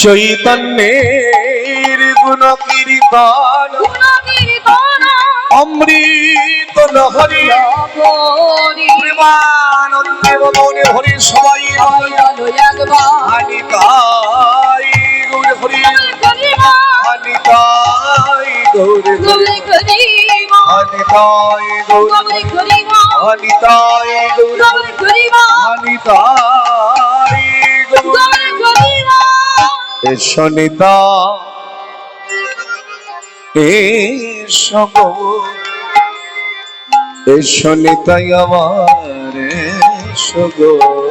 চৈতন্যের গুণ কীর্তন অমৃত লহরী হরি প্রেমানন্দে মনে হরি সবাই। একবার। গৌর গৌরে হানিতাই গৌর গৌরে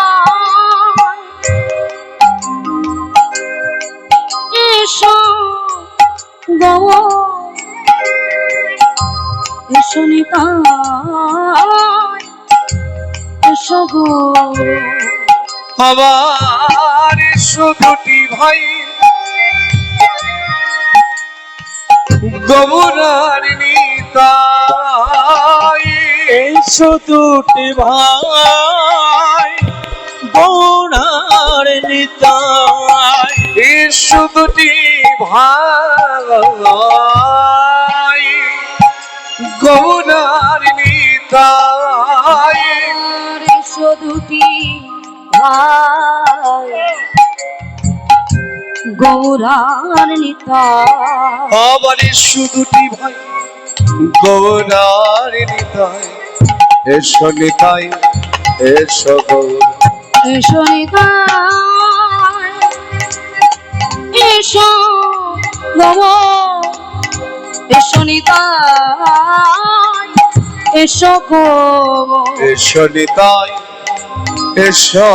আমার শুধুটি ভাই। গমুরার এসো দুটি ভাই। বোনার নিতাই। শুধুটি ভাই। গমুরার নিতাই। দুটি ভাই। গৌরার নিতা আমার শুধুটি ভাই গৌরার নিতাই। এসো নিতাই এসো গৌর। এসো নিতাই এসো গো এসো নিতাই, এসো গো। এসো নিতাই, এসো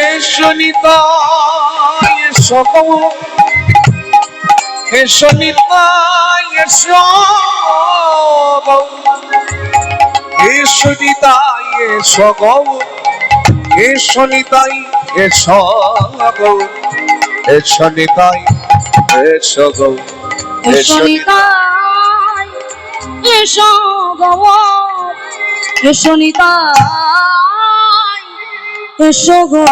এসো নিতাই, এসো গৌর এসো নিতাই, এসো গৌর এসো নিতাই, এসো গৌর এসো নিতাই, এসো গৌর এসো নিতাই এসো গৌর এসো নিতাই এসো গো এসো নিতাই এসো গো।